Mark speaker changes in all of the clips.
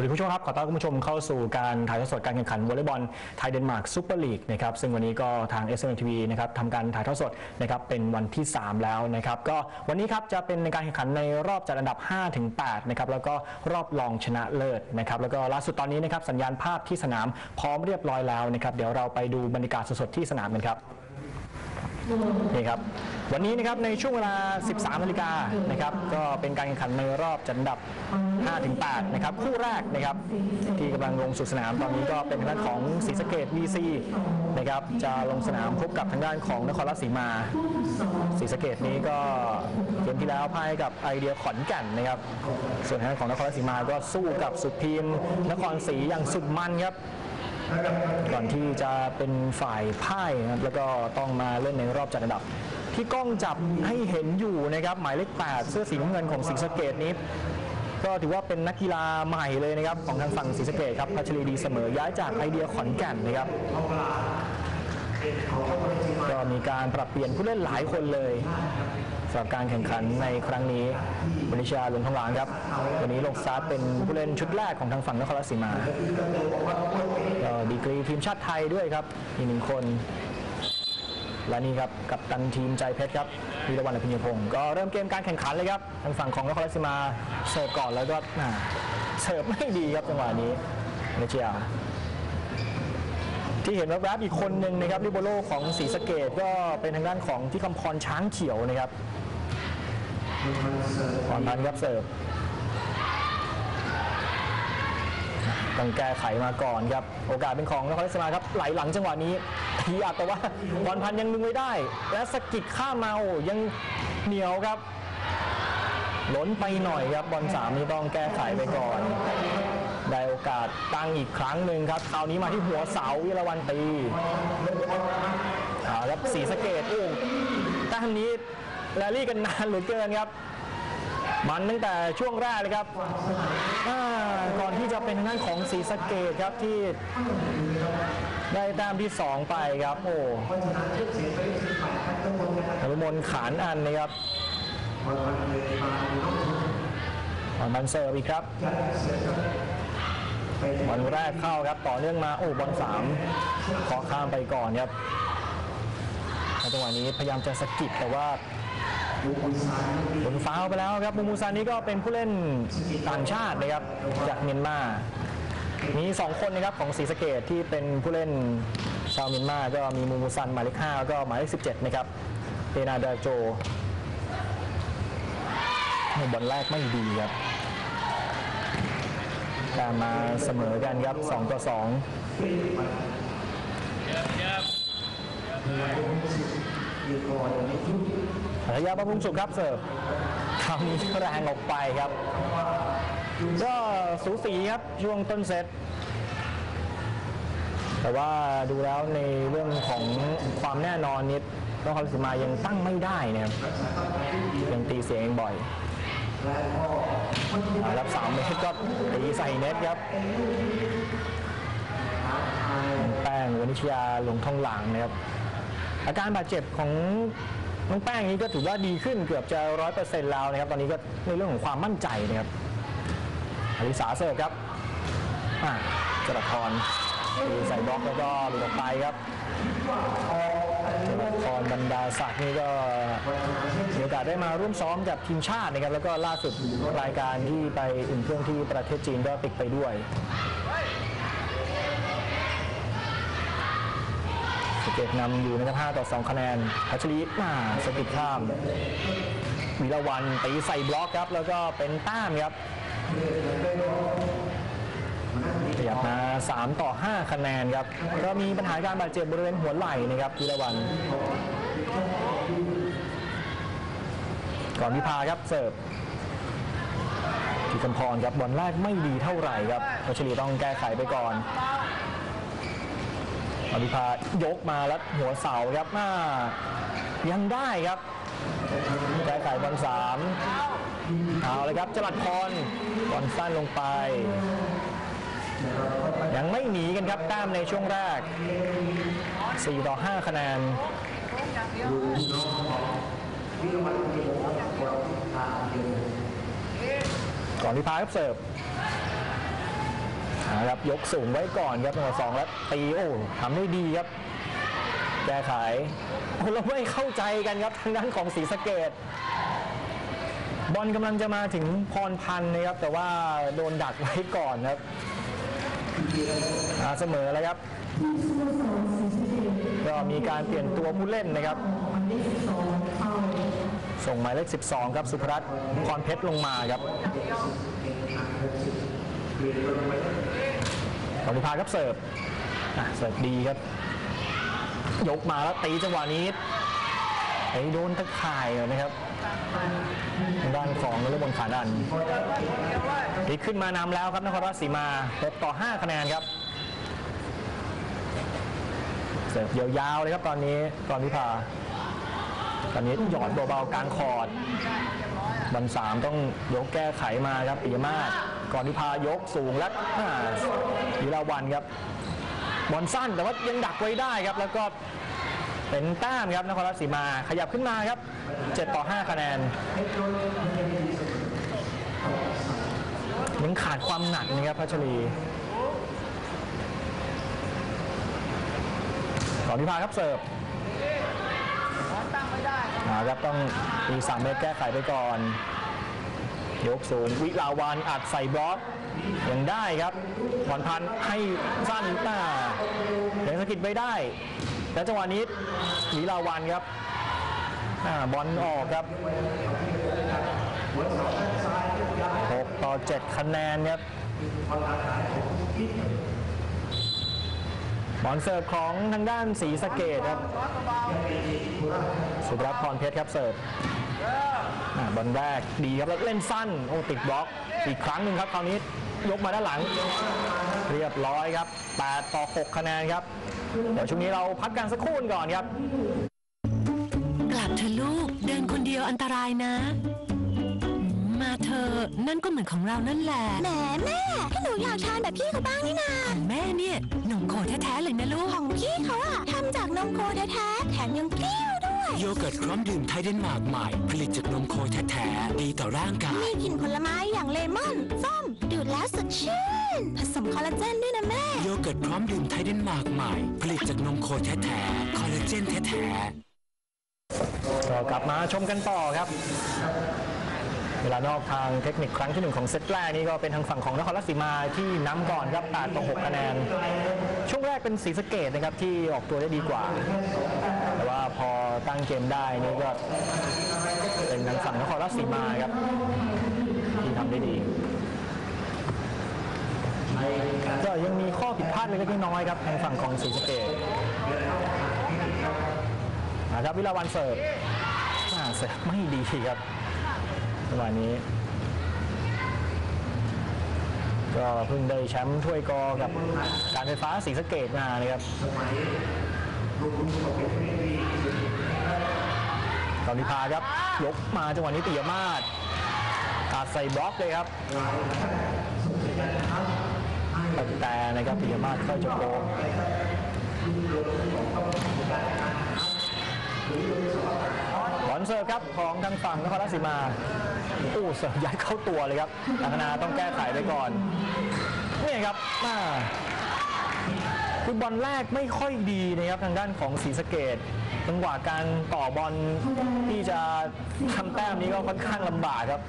Speaker 1: วัสดีผู้ชมครับ ขอต้อนรับคุณผู้ชมเข้าสู่การถ่ายทอดสดการแข่งขันวอลเลย์บอลไทยเดนมาร์กซูเปอร์ลีกนะครับซึ่งวันนี้ก็ทาง s อ t v นะครับทำการถ่ายทอดสดนะครับเป็นวันที่ 3 แล้วนะครับก็วันนี้ครับจะเป็นในการแข่งขันในรอบจัดอันดับ 5-8นะครับแล้วก็รอบรองชนะเลิศนะครับแล้วก็ล่าสุดตอนนี้นะครับสัญญาณภาพที่สนามพร้อมเรียบร้อยแล้วนะครับเดี๋ยวเราไปดูบรรยากาศสดๆที่สนามกันครับนี่ครับ วันนี้นะครับในช่วงเวลา 13 นาฬิกานะครับก็เป็นการแข่งขันในรอบจัดอันดับ 5-8 นะครับคู่แรกนะครับที่กำลังลงสู่สนามตอนนี้ก็เป็นทางด้านของศรีสะเกด VC นะครับจะลงสนามพบกับทางด้านของนครราชสีมาศรีสะเกดนี้ก็เกมที่แล้วพ่ายกับไอเดียขอนแก่นนะครับส่วนทางด้านของนครราชสีมาก็สู้กับสุพีมนครศรีอย่างสุดมันครับก่อนที่จะเป็นฝ่ายพ่ายนะครับแล้วก็ต้องมาเล่นในรอบจัดอันดับ ที่กล้องจับให้เห็นอยู่นะครับ หมายเลข 8 เสื้อสีน้ำเงินของศรีสเกดนี้ก็ถือว่าเป็นนักกีฬาใหม่เลยนะครับ ของทางฝั่งศรีสะเกดครับพัชรีดีเสมอย้ายจากไอเดียขอนแก่นนะครับก็มีการปรับเปลี่ยนผู้เล่นหลายคนเลยสำหรับการแข่งขันในครั้งนี้วนิชาหลวงทองหลางครับ วันนี้ลงสตาร์ทเป็นผู้เล่นชุดแรกของทางฝั่งนครราชสีมาดีกรีทีมชาติไทยด้วยครับอีกหนึ่งคน และนี่ครับกับตันทีมใจเพชรครับวีรวันอภิญญพงศ์ก็เริ่มเกมการแข่งขันเลยครับทางฝั่งของนครราชสีมาเสิร์ฟก่อนแล้วก็เสิร์ฟไม่ดีครับจังหวะนี้เนเชียที่เห็นแวบๆอีกคนหนึ่งนะครับลิโบโลของศรีสะเกดก็เป็นทางด้านของที่คำพรช้างเขียวนะครับพรพันธ์ครับเสิร์ฟ ต้องแก้ไขมาก่อนครับ โอกาสเป็นของนครราชสีมาครับ ไหลหลังจังหวะนี้ทีอัดแต่ว่าพรพันยังดึงไว้ได้ และสกิดข้ามมาโอ้ยังเหนียวครับล้นไปหน่อยครับบอลสามนี่ต้องแก้ไขไปก่อน ได้โอกาสตั้งอีกครั้งหนึ่งครับ คราวนี้มาที่หัวเสาวิรวันตีเอาครับสีสะเกตโอ้แต้มนี้แรลลี่กันนานเหลือเกินครับ มันตั้งแต่ช่วงแรกเลยครับก่อนที่จะเป็นทางด้านของสีสะเกตครับที่ได้แต้มที่ 2 ไปครับ โอ้นรุมนขานอันนะครับบอลบันเซอร์อีกครับบอลแรกเข้าครับต่อเนื่องมาโอ้บอลสามขอข้ามไปก่อนครับในจังหวะนี้พยายามจะสกิดแต่ว่า โดนฟาวไปแล้วครับมูมูซานี้ก็เป็นผู้เล่นต่างชาตินะครับจากเมียนมา มีสองคนนะครับของศรีสะเกดที่เป็นผู้เล่นชาวเมียนมา ก็มีมูมูซันหมายเลข5แล้วก็หมายเลข17 นะครับเปนาดาโจบอลแรกไม่ดีครับการมาเสมอกันครับ 2 ต่อ 2 ระยะประพุงสุขครับเสิร์ฟคราวนี้แรงออกไปครับ ก็สูสีครับช่วงต้นเซตแต่ว่าดูแล้วในเรื่องของความแน่นอนนิดต้องคำสิมายังตั้งไม่ได้นะครับยังตีเสียงบ่อยอรับสามเมตรก็ตีใส่เน็ตครับ แป้งวนิชยาหลงทองหลางนะครับ อาการบาดเจ็บของ น้องแป้งนี้ก็ถือว่าดีขึ้นเกือบจะร้อยเปอร์เซ็นต์แล้วนะครับ ตอนนี้ก็ในเรื่องของความมั่นใจนะครับอลิสาเสิร์ฟครับอ่าจรัพรตีใส่บล็อกแล้วก็หลุดออกไปครับจรัสพรบรรดาศักดิ์นี่ก็มีโอกาสได้มาร่วมซ้อมกับทีมชาตินะครับ แล้วก็ล่าสุดรายการที่ไปอุ่นเครื่องที่ประเทศจีนก็ติดไปด้วย เก็ตนำอยู่นะครับ5ต่อ 2 คะแนนพัชรีมาสกิดข้ามวีรวันตีใส่บล็อกครับ แล้วก็เป็นต้ามครับขยับมา 3 ต่อ 5 คะแนนครับ ก็มีปัญหาการบาดเจ็บบริเวณหัวไหล่นะครับพีรวันก่อนวิภาครับเสิร์ฟที่กำพรครับบอลแรกไม่ดีเท่าไหร่ครับพัชรีต้องแก้ไขไปก่อน อภิพายกมาแล้วหัวเสาครับมายังได้ครับแก้ไขบอลสามเอาเลยครับจรัดพรบอลสั้นลงไป ยังไม่หนีกันครับแต้มในช่วงแรก 4 ต่อ 5 คะแนนก่อนที่พาครับเสิร์ฟ นะครับยกสูงไว้ก่อนครับจังหวะสองแล้วตีโอ้ทำได้ดีครับ แก้ไขเราไม่เข้าใจกันครับทางด้านของศรีสะเกดบอลกำลังจะมาถึงพรพันธ์นะครับ แต่ว่าโดนดักไว้ก่อนครับเสมอแล้วครับ ก็มีการเปลี่ยนตัวผู้เล่นนะครับ ส่งหมายเลข 12 ครับ สุภรัตน์พรเพชรลงมาครับ ปฏิภาครับเสิร์ฟเสิร์ฟดีครับ ยกมาแล้วตีจังหวะนี้ไอ้โดนตะข่ายนะครับด้านของนรบนขาดันพลิกขึ้นมานำแล้วครับนครราชสีมา6ต่อ 5 คะแนนครับ เสิร์ฟยาวๆเลยครับตอนนี้กรวิภา ตอนนี้หยอดเบาๆกลางคอร์ดบอลสามต้องยกแก้ไขมาครับปิยมาศ ก่อนที่พายกสูงและอ่าวิลาวันครับบอลสั้นแต่ว่ายังดักไว้ได้ครับ แล้วก็เป็นแต้มครับนครราชสีมาขยับขึ้นมาครับ 7 ต่อ 5 คะแนนยังขาดความหนักนะครับพัชรีก่อนที่พาครับเสิร์ฟอ่าครับต้องมีสามเมตรแก้ไขไปก่อน ยกสูงวิลาวันอัดใส่บล็อกยังได้ครับบอลพันธ์ให้สั้นหน้ายังสะกิดไปได้ แล้วจังหวะนี้วิลาวันครับอบอลออกครับ6ต่อ 7 คะแนนครับบอลเสิร์ฟของทางด้านสีสะเกตครับ สุภรัตน์พรเพชรครับเสิร์ฟ อ่าบอลแรกดีครับแล้วเล่นสั้นโอ้ติดบล็อกอีกครั้งหนึ่งครับคราวนี้ยกมาด้านหลัง เรียบร้อยครับ8ต่อ 6 คะแนนครับ เดี๋ยวช่วงนี้เราพักกันสักครู่ก่อนครับ
Speaker 2: กลับเถอะลูกเดินคนเดียวอันตรายนะอืมมาเถอะนั่นก็เหมือนของเรานั่นแหละ
Speaker 3: แหมแม่ถ้าหนูอยากทานแบบพี่เขาบ้างนี่นา
Speaker 2: ของแม่เนี่ยนมโคแท้ๆเลยนะลูก
Speaker 3: ของพี่เขาอะทำจากนมโคแท้ๆแถมยังเปรี้ยวด้วย
Speaker 4: โยเกิร์ตพร้อมดื่มไทยเดนมาร์กใหม่ ผลิตจากนมโคแท้ๆดีต่อร่างกาย
Speaker 3: มีกลิ่นผลไม้อย่างเลมอน ส้ม ดูดแล้วสดชื่น ผสมคอลลาเจนด้วยนะแม่
Speaker 4: โยเกิร์ตพร้อมดื่มไทยเดนมาร์กใหม่ ผลิตจากนมโคแท้ๆคอลลาเจนแท้ๆ
Speaker 1: ก็กลับมาชมกันต่อครับ เวลานอกทางเทคนิคครั้งที่หนึ่งของเซตแรกนี่ก็เป็นทางฝั่งของนครราชสีมาที่นำก่อนครับ8ต่อ6คะแนน ช่วงแรกเป็นสีสะเกตนะครับที่ออกตัวได้ดีกว่าแต่ว่า พอตั้งเกมได้นี่ก็เป็นทางฝั่งนครราชสีมาครับ ที่ทำได้ดี ก็ยังมีข้อผิดพลาดเล็กน้อยครับทางฝั่งของสีสะเกตนะครับวิลาวันเสิร์ฟอ่าเสิร์ฟไม่ดีครับจังหวะนี้ก็เพิ่งได้แชมป์ถ้วยกอกับการไฟฟ้าสีสเกตมานะครับ กอนนิพาครับยกมาจังหวะนี้ปิยมาศตัดใส่บล็อกเลยครับแต่นะครับปิยมาศเข้าจะโกงบอลเสิร์ฟครับของทางฝั่งนครราชสีมาโอ้เสิร์ฟยัดเข้าตัวเลยครับธนาต้องแก้ไขไปก่อนนี่ครับมาคือบอลแรกไม่ค่อยดีนะครับทางด้านของศรีสะเกด จังหวะการต่อบอลที่จะทำแต้มนี้ก็ค่อนข้างลำบากครับ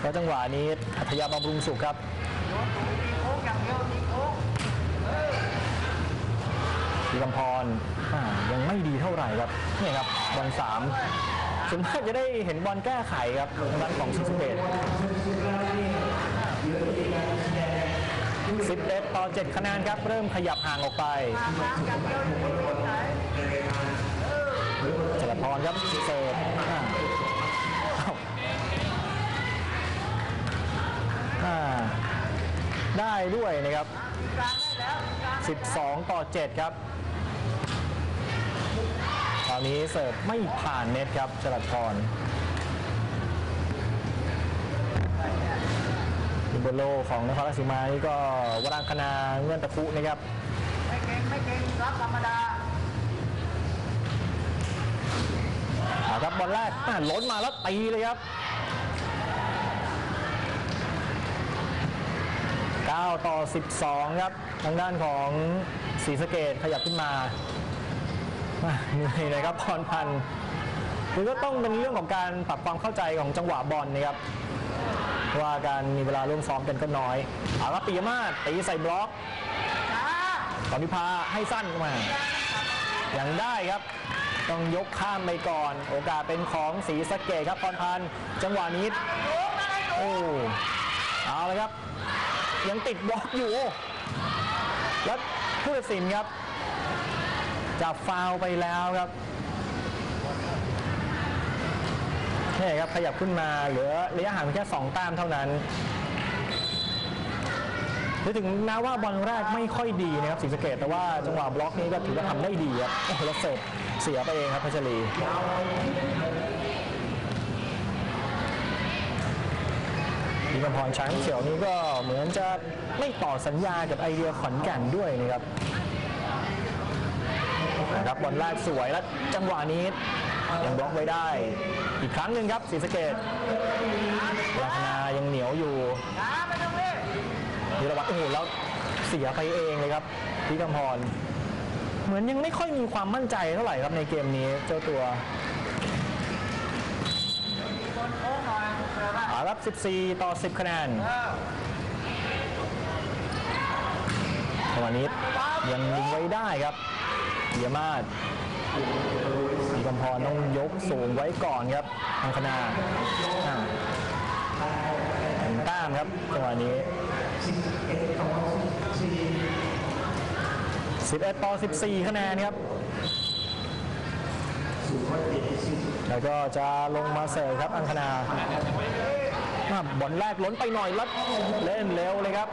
Speaker 1: แล้วจังหวะนี้อัธยาบำรุงสุขครับธีกำพรยังไม่ดีเท่าไหร่ครับนี่ครับบอลสามส่วนมากจะได้เห็นบอลแก้ไขครับทางด้านของซิสเปต11ต่อ7คะแนนครับ เริ่มขยับห่างออกไป จรพรครับเสิร์ฟอ่าเอ้าอ่าได้ด้วยนะครับ 12 ต่อ 7 ครับ ตอนนี้เสิร์ฟไม่ผ่านเน็ตครับจรัสพรดิโบโลของนครราชสีมานี่ก็วรางคณาเงื่อนตะคุนะครับ
Speaker 5: ไม่เก่ง ไม่เก่ง รับธรรมดา
Speaker 1: เอา ครับบอลแรกอะล้นมาแล้วตีเลยครับก9ต่อ 12 ครับ ทางด้านของศรีสะเกดขยับขึ้นมาอะเหนื่อยเลยครับพรพันธ์คือก็ต้องเป็นเรื่องของการปรับความเข้าใจของจังหวะบอลนะครับว่าการมีเวลาร่วมซ้อมกันก็น้อยเอาละปียมาศตีใส่บล็อกตอนพิพาให้สั้นเข้ามายังได้ครับ ต้องยกข้ามไปก่อน โอกาสเป็นของศรีสะเกดครับพรพันธ์จังหวะนี้โอ้เอาเลยครับ ยังติดบล็อกอยู่ แล้วผู้ตัดสินครับจับฟาวไปแล้วครับนี่ครับขยับขึ้นมาเหลือระยะห่างเพียงแค่2แต้มเท่านั้น คือถึงแม้ว่าบอลแรกไม่ค่อยดีนะครับศรีสะเกดแต่ว่าจังหวะบล็อกนี้ก็ถือว่าทำได้ดีครับโอ้โหแล้วเสร์ฟเสียไปเองครับพัชรีพีกำพรช้างเขียวนี้ก็เหมือนจะไม่ต่อสัญญากับไอเดียขอนแก่นด้วยนะครับนะครับบอลแรกสวยแล้วจังหวะนี้ยังบล็อกไว้ได้ อีกครั้งหนึ่งครับศรีสะเกดราคนายังเหนียวอยู่ธีรวัตรโอ้โหแล้ว เสียไปเองเลยครับพีกำพร เหมือนยังไม่ค่อยมีความมั่นใจเท่าไหร่ครับในเกมนี้เจ้าตัวอารับ 14 ต่อ 10 คะแนนจังหวะนี้ยังดึงไว้ได้ครับเยียมาศมีกำพรต้องยกสูงไว้ก่อนครับทางคณาอ่าเป็นแต้มครับจังหวะนี้ 11 ต่อ 14 คะแนนครับ แล้วก็จะลงมาเสิร์ฟครับ อังคณาอะบอลแรกล้นไปหน่อยแล้วเล่นเร็วเลยครับ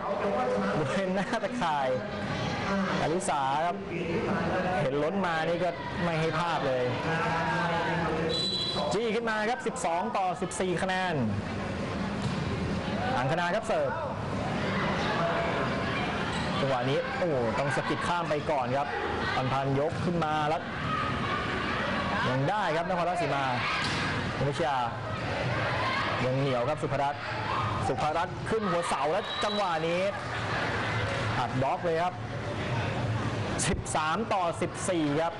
Speaker 1: บริเวณหน้าตะข่ายอลิสาครับ เห็นล้นมานี่ก็ไม่ให้พลาดเลย จี้ขึ้นมาครับ 12 ต่อ 14 คะแนน อังคณาครับเสิร์ฟ จังหวะนี้โอ้ต้องสกิดข้ามไปก่อนครับพันพันยกขึ้นมาแล้วยังได้ครับนครราชสีมาคุณวิชายังเหนียวครับสุภรัตน์สุภรัตน์ขึ้นหัวเสาแล้วจังหวะนี้อัดบล็อกเลยครับ 13 ต่อ 14 ครับ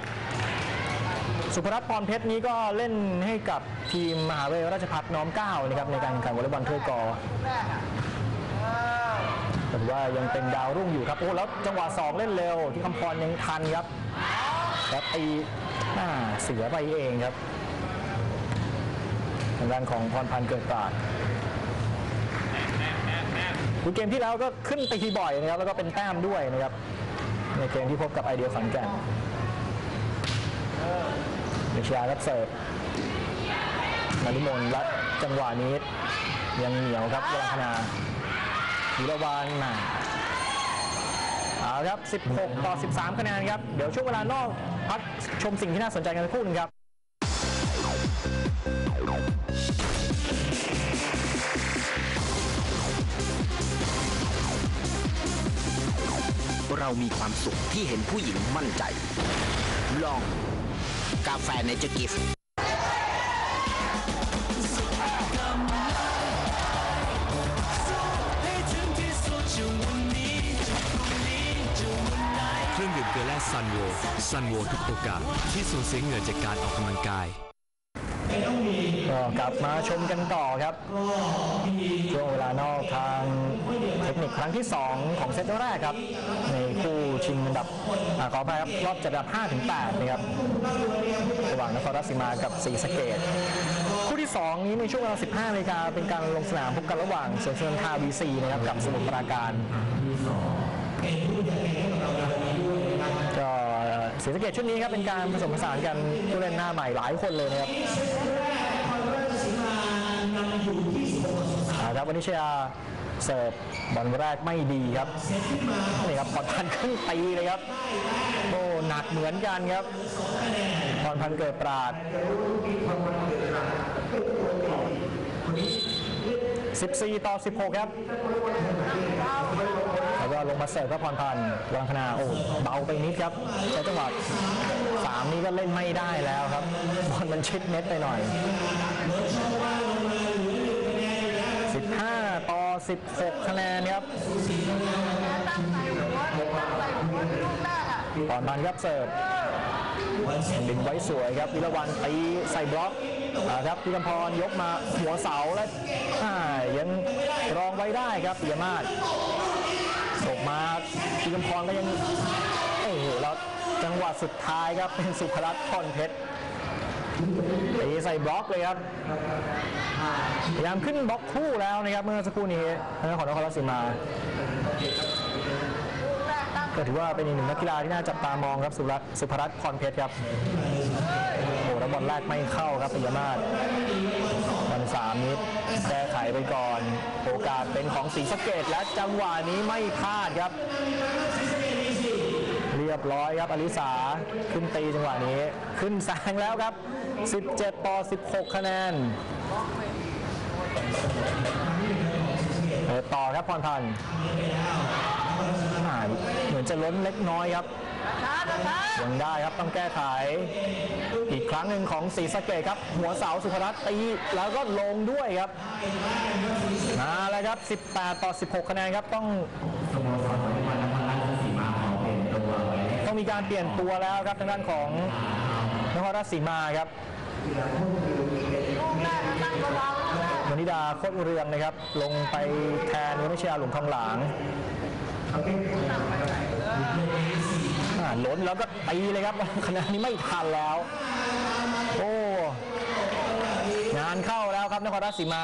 Speaker 1: สุภรัตน์พรเพชรนี้ก็เล่นให้กับทีมมหาวิทยาลัยราชภัฏน้อมเก้านะครับในการแข่งขันวอลเลย์บอลถ้วยกอ ถือว่ายังเป็นดาวรุ่งอยู่ครับโอ้แล้วจังหวะสองเล่นเร็ว ที่คำพรยังทันครับแล้วตีอ่าเสียไปเองครับทางด้านของพรพันธ์เกิดปราดคือเกมที่แล้วก็ขึ้นตีบ่อยนะครับแล้วก็เป็นแต้มด้วยนะครับในเกมที่พบกับไอเดียขอนแก่นเดชยารับเสิร์ฟมาริมนรัดจังหวะนี้ยังเหนียวครับวรังคณา ธีรวานมาเอาครับ 16 ต่อ 13 คะแนนครับ เดี๋ยวช่วงเวลานอกพักชมสิ่งที่น่าสนใจกันสักครู่หนึงครับ
Speaker 6: เรามีความสุขที่เห็นผู้หญิงมั่นใจ ลอง กาแฟในจ
Speaker 4: อร์กิฟ ซันโวซันโวทุกโอกาสที่สูญเสียเหงื่อจากการออกกำลังกาย
Speaker 1: ก็กลับมาชมกันต่อครับช่วงเวลานอกทางเทคนิคครั้งที่ 2 ของเซตแรกครับ ในคู่ชิงอันดับอขออภัยครับรอบจัดอันดับ 5 ถึง 8 นะครับ ระหว่างนครราชสีมากับศรีสเกดคู่ที่ 2 นี้ในช่วงเวลา 15นาฬิกาเป็นการลงสนามพบกันระหว่างเสือเชิญทาวีซีนะครับกับสมุทรปราการ ศรีสะเกดชุดนี้ครับเป็นการผสมผสานกันผู้เล่นหน้าใหม่หลายคนเลยนะครับอ่าครับวันนี้เชียาเสิร์ฟบอลแรกไม่ดีครับนี่ครับพรพันธ์ขึ้นตีเลยครับโอ้หนักเหมือนกันครับพรพันธ์เกิดปราด14 ต่อ 16 ครับ ลงมาเสิร์ฟครับพรพันธ์วังคณาโอ้เบาไปนิดครับใช้จังหวะสามนี้ก็เล่นไม่ได้แล้วครับบอลมันชิดเน็ตไปหน่อย15ต่อ16คะแนนครับตอนมันครับเสิร์ฟดึงไว้สวยครับวิรวันตีใส่บล็อกครับพิกำพรยกมาหัวเสาและยังรองไว้ได้ครับเปิยมาศ ส่งมาพิกำพรก็ยังโอ้โหแล้วจังหวะสุดท้ายครับเป็นสุภรัตน์พรเพชรตีใส่บล็อกเลยครับพยายามขึ้นบล็อกคู่แล้วนะครับ เมื่อสักครู่นี้ทางด้านของนครราชสีมาก็ถือว่าเป็นอีกหนึ่งนักกีฬาที่น่าจับตามองครับสุรัตน์สุภรัตน์พรเพชรครับโอ้แล้วบอลแรกไม่เข้าครับปิยมาศ สามนี้แก้ไขไปก่อน โอกาสเป็นของศรีสเกดและจังหวะนี้ไม่พลาดครับ เรียบร้อยครับอลิสาขึ้นตีจังหวะนี้ ขึ้นแซงแล้วครับ 17 ต่อ 16 คะแนนเปิดต่อครับพรพันธ์อ่าเหมือนจะล้นเล็กน้อยครับ ยังได้ครับต้องแก้ไข อีกครั้งหนึ่งของศรีสะเกดครับ หัวเสาสุภรัตน์ตีแล้วก็ลงด้วยครับมาแล้วครับ 18 ต่อ 16 คะแนนครับต้องต้องมีการเปลี่ยนตัวแล้วครับทางด้านของนครราชสีมาครับมณิดาโคตรเรืองนะครับ ลงไปแทนวิชยาหลุมทองหลาง ล้นแล้วก็ตีเลยครับขณะนี้ไม่ทันแล้ว โอ้งานเข้าแล้วครับนครราชสีมา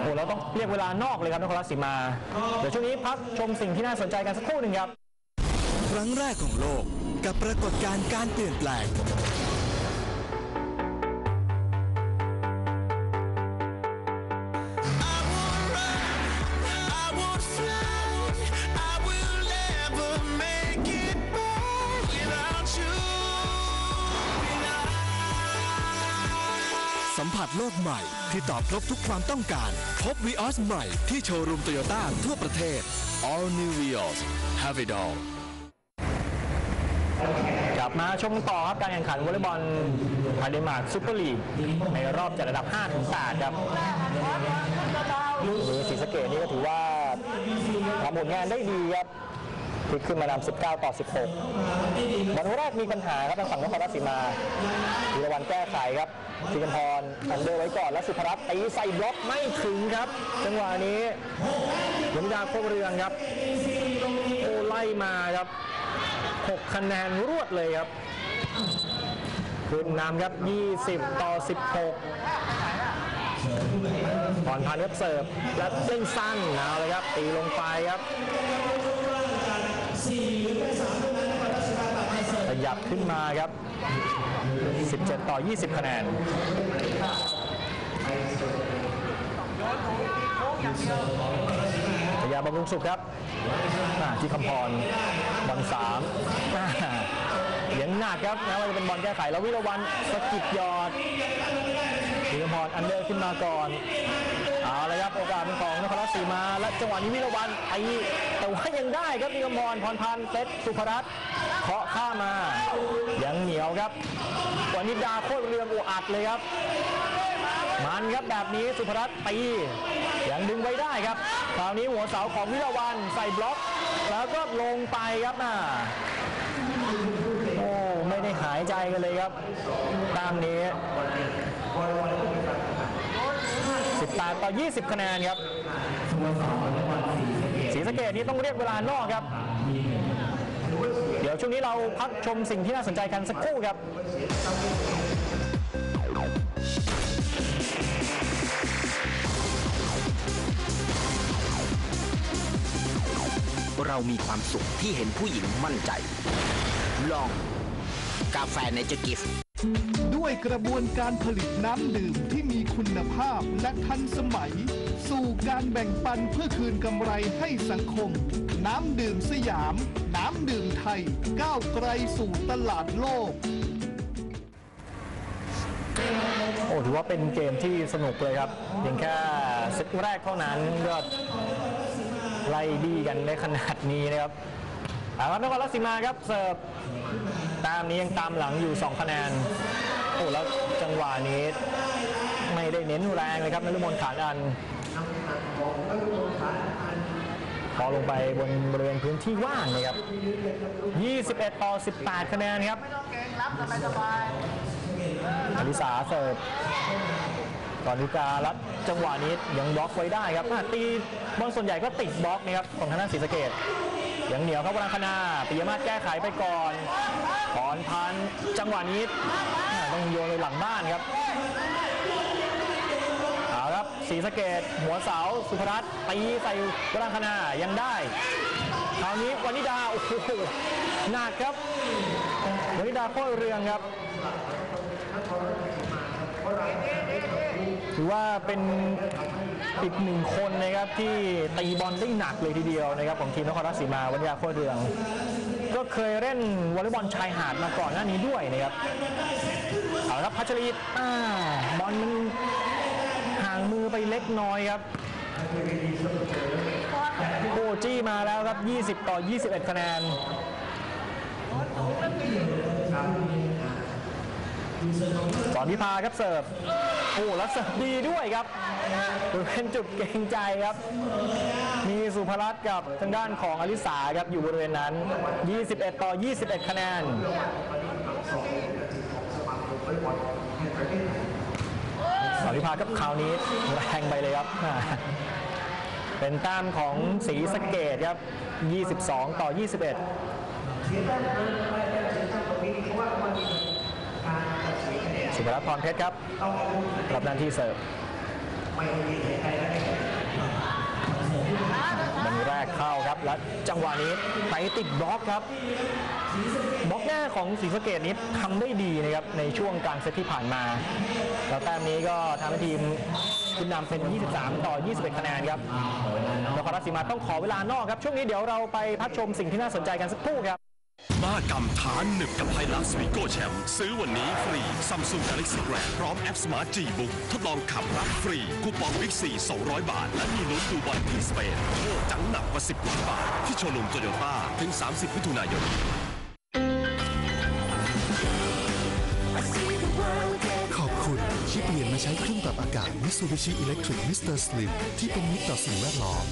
Speaker 1: โอ้เราต้องเรียกเวลานอกเลยครับนครราชสีมา เดี๋ยวช่วงนี้พักชมสิ่งที่น่าสนใจกันสักครู่หนึ่งครับ
Speaker 7: ครั้งแรกของโลกกับปรากฏการณ์การเปลี่ยนแปลง สัมผัสโลกใหม่ ที่ตอบครบทุกความต้องการ พบ Vios ใหม่ที่โชว์รูมโตโยต้าทั่วประเทศ All New Vios Have it all
Speaker 1: กลับมาชมต่อครับการแข่งขันวอลเลย์บอลไทยเดมาร์กซูเปอร์ลีกในรอบจัดระดับ 5 ถึง 8 ครับหรือศรีสเกดนี่ก็ถือว่าทำผลงานได้ดีครับ พลิกขึ้นมานำ19 ต่อ 16บอลแรกมีปัญหาครับทางฝั่งนครราชสีมาธีรวันแก้ไขครับธีกันพรอันเดอร์ไว้ก่อน แล้วสุภรัตน์ตีใส่บล็อกไม่ถึงครับ จังหวะนี้ยมิดาโคกเรืองครับโอ้ไล่มาครับ6คะแนนรวดเลยครับขึ้นนำครับ 20 ต่อ 16ผ่อนพันธ์ครับเสิร์ฟ และเล่นสั้นเอาเลยครับ ตีลงไปครับ ขยับขึ้นมาครับ 17 ต่อ 20 คะแนนพยาบำรุงสุขครับที่คำพรบอลสามอ่ายังหนักครับนะว่าจะเป็นบอลแก้ไขแล้ววิรวันสะกิดยอดที่คำพรอันเดอร์ขึ้นมาก่อน เอาลยครับโอกาสเป็นของนครราชสีมา และจังหวะนี้วิรวันไอ้แต่ว่ายังได้ครับที่คำพรพรพันธ์เพชรสุภรัตน์เคาะข้ามา ยังเหนียวครับวันนี้ดาโคตรเรืองอุอัดเลยครับ มันครับแบบนี้สุภรัตน์ตียังดึงไว้ได้ครับคราวนี้หัวเสาของวิรวันใส่บล็อก แล้วก็ลงไปครับน่ะโอ้ไม่ได้หายใจกันเลยครับตามนี้ 18ต่อ 20 คะแนนครับศรีสะเกดนี้ต้องเรียกเวลานอกครับ เดี๋ยวช่วงนี้เราพักชมสิ่งที่น่าสนใจกันสักครู่ครับ
Speaker 6: เรามีความสุขที่เห็นผู้หญิงมั่นใจ ลอง กาแฟในเจกิฟ
Speaker 8: ด้วยกระบวนการผลิตน้ำดื่มที่มีคุณภาพและทันสมัย สู่การแบ่งปันเพื่อคืนกำไรให้สังคม น้ำดื่มสยาม น้ำดื่มไทย ก้าวไกลสู่ตลาดโลก
Speaker 1: โอ้ถือว่าเป็นเกมที่สนุกเลยครับเพียงแค่เซตแรกเท่านั้นก็ไล่ดีกันได้ขนาดนี้นะครับอาครับนครราชสีมาครับเสิร์ฟ ตามนี้ยังตามหลังอยู่ 2 คะแนน โอ้แล้วจังหวะนี้ ไม่ได้เน้นแรงเลยครับนฤมลขานอันพอลงไปบนบริเวณพื้นที่ว่างนะครับ 21 ต่อ 18 คะแนนครับ
Speaker 5: ไม่ต้องเก่งรับสบายสบาย
Speaker 1: อลิสาเสิร์ฟก่อนลิการัดจังหวะนี้ยังบล็อกไว้ได้ครับอะตีบอลส่วนใหญ่ก็ติดบล็อกนะครับของทางด้านศรีสะเกด ยังเหนียวครับวรังคณาปิยมาศแก้ไขไปก่อนพรพันจังหวะนี้ต้องโยนไปหลังบ้านครับเอาครับศรีสะเกดหัวเสาสุภรัตน์ตีใส่วรังคณายังได้คราวนี้วานิดาโอ้โหหนักครับวานิดาโค้อยเรืองครับ ถือว่าเป็นอีกหนึ่งคนนะครับที่ตีบอลได้หนักเลยทีเดียวนะครับของทีมนครราชสีมาวันยาโคเรือง ก็เคยเล่นวอลเลย์บอลชายหาดมาก่อนหน้านี้ด้วยนะครับเอาละครับพัชรีอ่าบอลมันห่างมือไปเล็กน้อยครับโบจี้มาแล้วครับ 20 ต่อ 21 คะแนน สอนพิพาครับเสิร์ฟโอ้แล้วเสิร์ฟดีด้วยครับเป็นจุดเกรงใจครับ มีสุภรัตน์กับทางด้านของอลิสาครับอยู่บริเวณนั้น 21 ต่อ 21 คะแนนสอนพิพาครับคราวนี้แรงไปเลยครับเป็นต้มของสีสเกตครับ 22 ต่อ 21 สุภรัตน์พรเพชรครับรับหน้าที่เสิร์ฟบอลแรกเข้าครับและจังหวะนี้ไปติดบล็อกครับบล็อกหน้าของศรีสะเกดนี้ทำได้ดีนะครับในช่วงกลางเซตที่ผ่านมาแล้วแต้มนี้ก็ทำให้ทีมขึ้นนำเป็น 23 ต่อ 21 คะแนนครับนครราชสีมาต้องขอเวลานอกครับ ช่วงนี้เดี๋ยวเราไปพักชมสิ่งที่น่าสนใจกันสักครู่ครับ
Speaker 7: มหกรรมฐานหนึบกับไฮลักซ์วิโก้แชมป์ซื้อวันนี้ฟรี Samsung Galaxy Grand พร้อมแอป Smart G Book ทดลองขับรับฟรีคูปองบิ๊กซี200 บาท และมีลุ้นดูบอลที่สเปนโชคจังหนักกว่า 10ล้านบาท ที่โชว์รูมโตโยต้าถึง 30มิถุนายน
Speaker 9: ขอบคุณที่เปลี่ยนมาใช้เครื่องปรับอากาศ Mitsubishi Electric Mr. Slim ที่เป็นมิตรต่อสิ่งแวดล้อม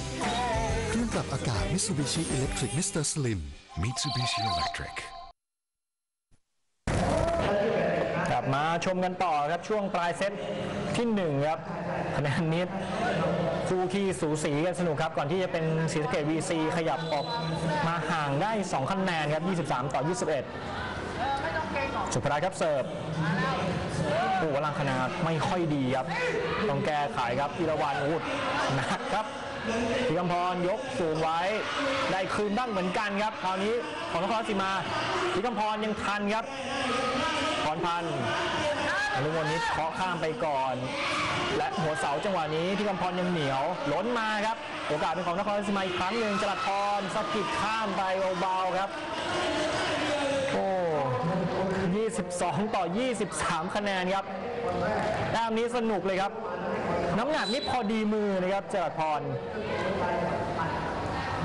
Speaker 9: เครื่องปรับอากาศ Mitsubishi Electric Mr. Slim Mitsubishi Electric
Speaker 1: กลับมาชมกันต่อครับช่วงปลายเซตที่หนึ่งครับคะแนนนี้คู่ขี้สูสีกันสนุกครับ ก่อนที่จะเป็นศรีสะเกด VC ขยับออกมาห่างได้ 2 คะแนนครับ 23 ต่อ 21 สุภราครับเสิร์ฟโอ้วลังคณาไม่ค่อยดีครับ ต้องแก้ไขครับพิรวันอุดหนักครับ พิกำพรยกสูงไว้ได้คืนบ้างเหมือนกันครับ คราวนี้ของนครราชสีมาพิกำพรยังทันครับพรพันธ์อนุมนิตเคาะข้ามไปก่อน และหัวเสาจังหวะนี้ที่กำพรยังเหนียวล้นมาครับ โอกาสเป็นของนครราชสีมาอีกครั้งหนึ่งจรัดพรสกิดข้ามไปเบาๆครับ โอ้22 ต่อ 23 คะแนนครับแต้มนี้สนุกเลยครับ หนักนี่พอดีมือนะครับจรัดพร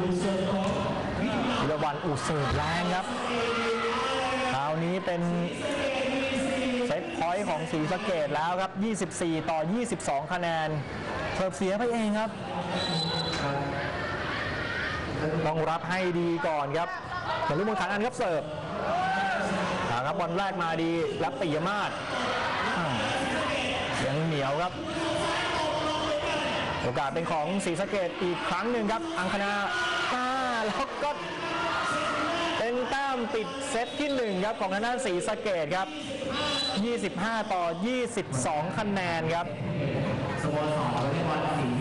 Speaker 1: วิรวันอุเสิร์ฟแรงครับคราวนี้เป็นเซตพอยต์ของศรีสะเกดแล้วครับ 24 ต่อ 22 คะแนนเสิร์ฟเสียไปเองครับ ต้องรับให้ดีก่อนครับแต่ลูกมือขันอันครับเสิร์ฟอ่าครับบอลแรกมาดีรับปิยมาศอ่ายังเหนียวครับ โอกาสเป็นของศรีสะเกดอีกครั้งหนึ่งครับ อังคณาอ่าแล้วก็เป็นแต้มปิดเซตที่ 1 ครับ ของทางด้านศรีสะเกดครับ 25 ต่อ 22 คะแนนครับ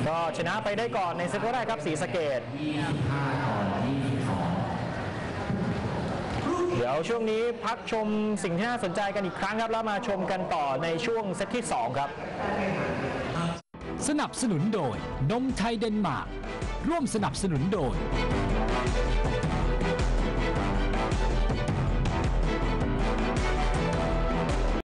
Speaker 1: ก็ชนะไปได้ก่อนในเซตแรกครับศรีสะเกดเดี๋ยวช่วงนี้พักชมสิ่งที่น่าสนใจกันอีกครั้งครับ แล้วมาชมกันต่อในช่วงเซตที่ 2 ครับ
Speaker 10: สนับสนุนโดยนมไทยเดนมาร์กร่วมสนับสนุนโดย